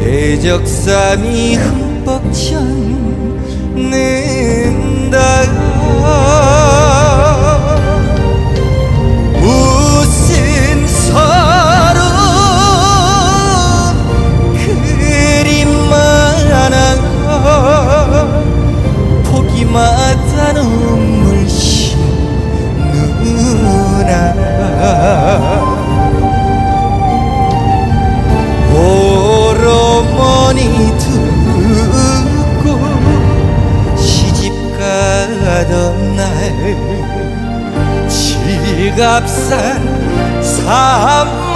대적삼이 흠뻑 찬 오로머니 듣고 시집 가던 날 지갑산 산마루